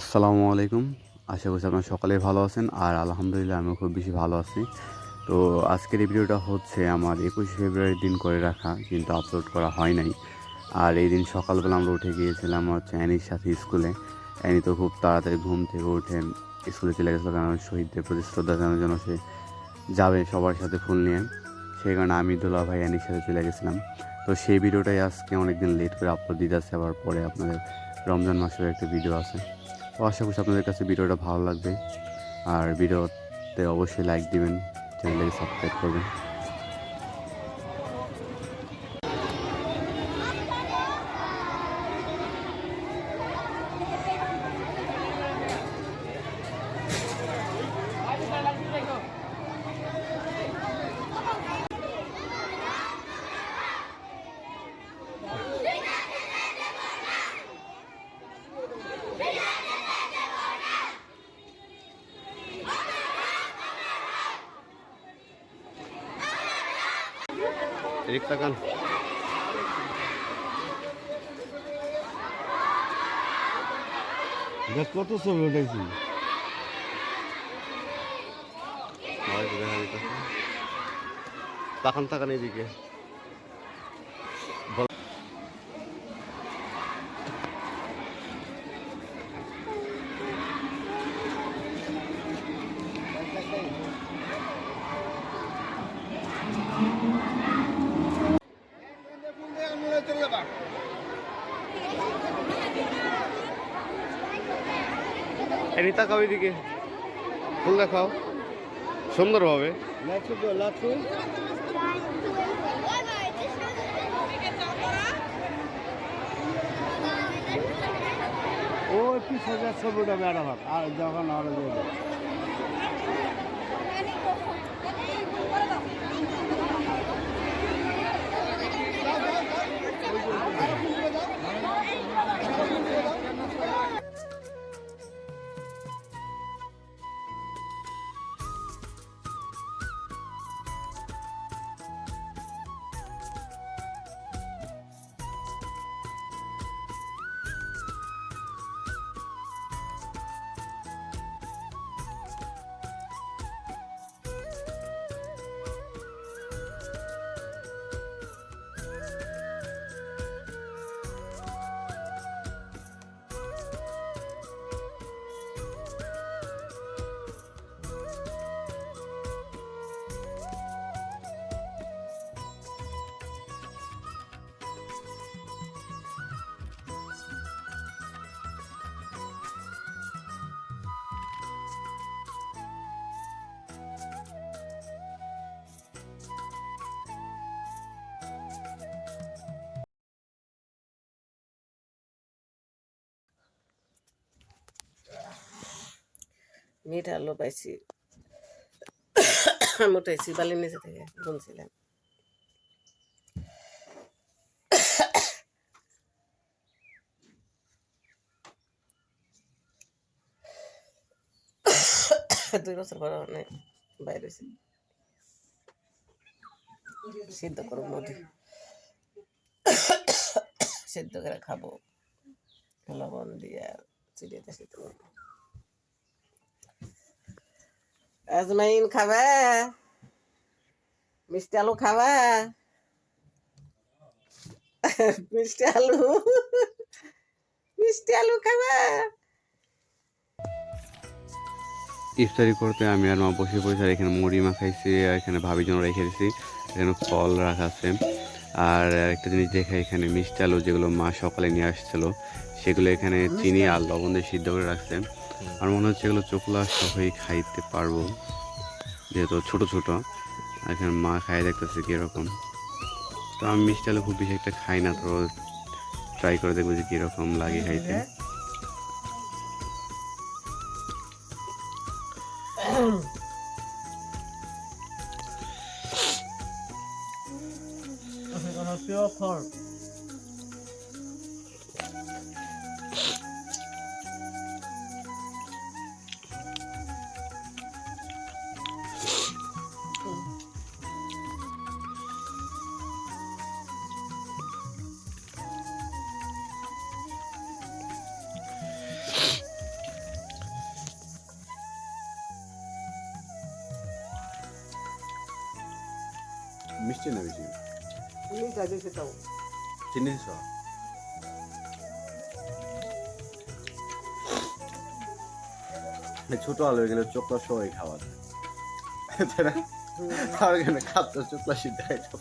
আসসালামু আলাইকুম। আশা করছি আপনারা সকলেই ভালো আছেন। আর আলহামদুলিল্লাহ আমি খুব বেশি ভালো আছি। তো আজকের এই ভিডিওটা হচ্ছে আমার একুশে ফেব্রুয়ারির দিন করে রাখা, কিন্তু আপলোড করা হয় নাই। আর এই দিন সকালবেলা আমরা উঠে গিয়েছিলাম হচ্ছে অ্যানির সাথে স্কুলে। অ্যানি তো খুব তাড়াতাড়ি ঘুম থেকে উঠে স্কুলে চলে গেছিল কারণ শহীদদের প্রতি শ্রদ্ধা জানানোর জন্য সে যাবে সবার সাথে ফুল নিয়ে। সেই কারণে আমি দোলা ভাই অ্যানির সাথে চলে গেছিলাম। তো সেই ভিডিওটাই আজকে অনেকদিন লেট করে আপলোড দিতে আসছে আবার পরে আপনাদের রমজান মাসের একটা ভিডিও আছে। তো আশা করছি আপনাদের কাছে ভিডিওটা ভালো লাগবে। আর ভিডিওতে অবশ্যই লাইক দিবেন, চ্যানেলটাকে সাবস্ক্রাইব করবেন। এদিক তাকান। দেখ কত ছবি উঠেছি তাকান তাকান এদিকে। এনি তাকাও এদিকে। ফুল দেখাও সুন্দরভাবে। লাচু তো লাচু ও একটু ছবিটা বেড়া ভাত আর যখন আরও যাবে মিঠা আলু পাইছি। মোটাইছি বালির নিচে থেকে বুনছিলাম দুই বছর পর অনেক বাইরে সিদ্ধ করো মুড়ি সিদ্ধ করে খাব। লবণ দিয়ে চিড়িয়াতে সিদ্ধ করব। আজমাইন খাবে? মিষ্টি আলু খাবে? মিষ্টি আলু? মিষ্টি আলু খাবে? ইফতারি করতে আমি আর মা বসে পড়েছি আর এখানে মুড়ি মাখাইছি আর এখানে ভাবির জন্য রেখে দিছি। এখানে ফল রাখা আছে। আর একটা জিনিস দেখা এখানে মিষ্টি আলু যেগুলো মা সকালে নিয়ে আসছিল সেগুলো এখানে চিনি আর লবণ দিয়ে সিদ্ধ করে রাখছে। আর মনে হচ্ছে এগুলো চোখলা সহই খাইতে পারব। যেহেতু ছোট ছোট, এখানে মা খাই দেখতেছে কীরকম। তো আমি মিষ্টি খুব বেশি একটা খাই না, তো ট্রাই করে দেখব যে কীরকম লাগে খাইতে। পিওর ফল মিষ্টি বেশি চিনি দিছ ছোট আলু এগুলো চোখলা সবাই খাওয়া যায়। তাই না? আর এখানে খাচ্ছ চোখলা সিদ্ধ মতো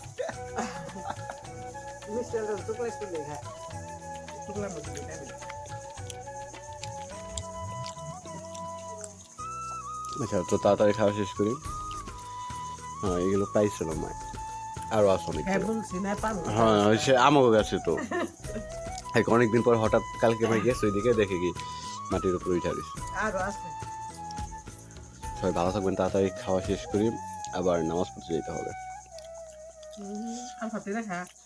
আচ্ছা তো তাড়াতাড়ি খাওয়া শেষ করি। হ্যাঁ এগুলো পাইছিল মা আরও আছে অনেক হ্যাঁ হ্যাঁ সে আমাকে গেছে তো। অনেক অনেকদিন পর হঠাৎ কালকে ভাই গেছে ওইদিকে দেখে কি মাটির উপরে উঠে আসি আরও সবাই ভালো থাকবেন তাড়াতাড়ি খাওয়া শেষ করি আবার নামাজ পড়তে যেতে হবে। আর